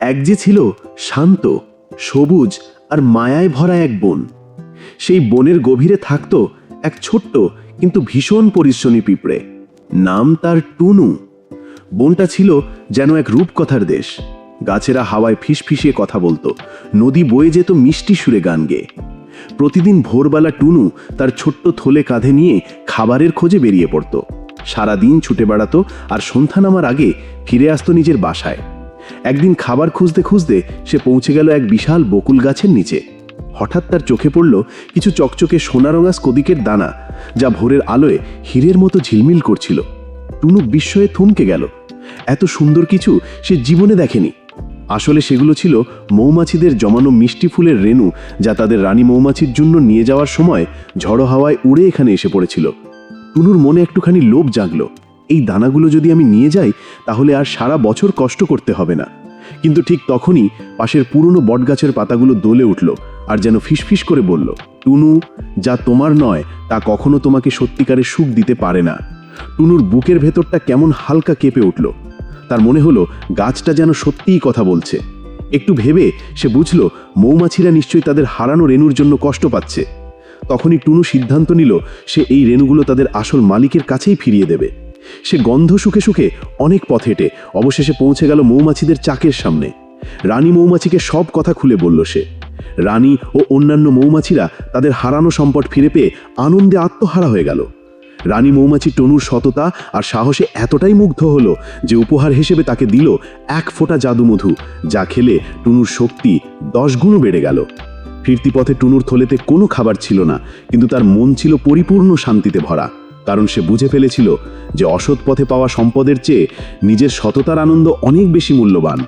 এক যে ছিল শান্ত, সবুজ আর মায়ায় ভরা এক বন। সেই বনের গভীরে থাকত এক ছোট্ট কিন্তু ভীষণ পরিশ্রমী পিঁপড়ে। নাম তার টুনু। বনটা ছিল যেন এক রূপকথার দেশ। গাছেরা হাওয়ায় ফিসফিসিয়ে কথা বলতো। নদী বয়ে যেত মিষ্টি সুরে গান গেয়ে প্রতিদিন ভোরবেলা টুনু তার ছোট্ট থলে কাঁধে নিয়ে খাবারের খোঁজে বেরিয়ে পড়তো। সারাদিন ছুটে বেড়াতো আর সন্ধ্যা নামার আগে ফিরে আসতো নিজের বাসায়। একদিন খাবার খুঁজতে খুঁজতে সে পৌঁছে গেল এক বিশাল বকুল গাছের নিচে। হঠাৎ তার চোখে পড়ল কিছু চকচকে সোনারঙা স্কদিকের দানা, যা ভোরের আলোয় হীরের মতো ঝিলমিল করছিল। টুনু বিস্ময়ে থমকে গেল। এত সুন্দর কিছু সে জীবনে দেখেনি। আসলে সেগুলো ছিল মৌমাছিদের জমানো মিষ্টি ফুলের রেণু, যা তাদের রানী মৌমাছির জন্য নিয়ে যাওয়ার সময় ঝড়ো হাওয়ায় উড়ে এখানে এসে পড়েছিল। টুনুর মনে একটুখানি লোভ জাগলো। এই দানাগুলো যদি আমি নিয়ে যাই, তাহলে আর সারা বছর কষ্ট করতে হবে না। কিন্তু ঠিক তখনই পাশের পুরনো বটগাছের পাতাগুলো দোলে উঠল আর যেন ফিসফিস করে বলল, টুনু, যা তোমার নয়, তা কখনো তোমাকে সত্যিকারের সুখ দিতে পারে না। টুনুর বুকের ভেতরটা কেমন হালকা কেঁপে উঠল। তার মনে হলো, গাছটা যেন সত্যিই কথা বলছে। একটু ভেবে সে বুঝল, মৌমাছিরা নিশ্চয়ই তাদের হারানো রেণুর জন্য কষ্ট পাচ্ছে। তখনই টুনু সিদ্ধান্ত নিল, সে এই রেণুগুলো তাদের আসল মালিকের কাছেই ফিরিয়ে দেবে। সে গন্ধ শুকে শুকে অনেক পথ হেঁটে, অবশেষে পৌঁছে গেল মৌমাছিদের চাকের সামনে। রানী মৌমাছিকে সব কথা খুলে বলল সে। রানী ও অন্যান্য মৌমাছিরা তাদের হারানো সম্পদ ফিরে পেয়ে আনন্দে আত্মহারা হয়ে গেল। রানী মৌমাছি টনুর সততা আর সাহসে এতটাই মুগ্ধ হলো যে উপহার হিসেবে তাকে দিল এক ফোঁটা জাদুমধু, যা খেলে টুনুর শক্তি দশ গুণ বেড়ে গেল। ফিরতি পথে টুনুর থলেতে কোনো খাবার ছিল না, কিন্তু তার মন ছিল পরিপূর্ণ শান্তিতে ভরা। কারণ সে বুঝে ফেলেছিল যে অসৎ পথে পাওয়া সম্পদের চেয়ে নিজের সততার আনন্দ অনেক বেশি মূল্যবান।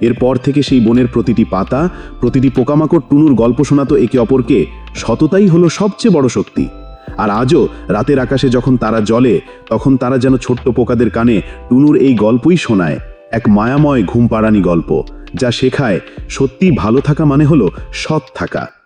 এরপর থেকে সেই বনের প্রতিটি পাতা, প্রতিটি পোকামাকড়, টুনুর গল্প শোনাতো একে অপরকে সততাই হলো সবচেয়ে বড় শক্তি। আর আজও রাতের আকাশে যখন তারা জ্বলে, তখন তারা যেন ছোট্ট পোকাদের কানে টুনুর এই গল্পই শোনায়, এক মায়াময় ঘুম পাড়ানি গল্প, যা শেখায় সত্যি ভালো থাকা মানে হলো সৎ থাকা।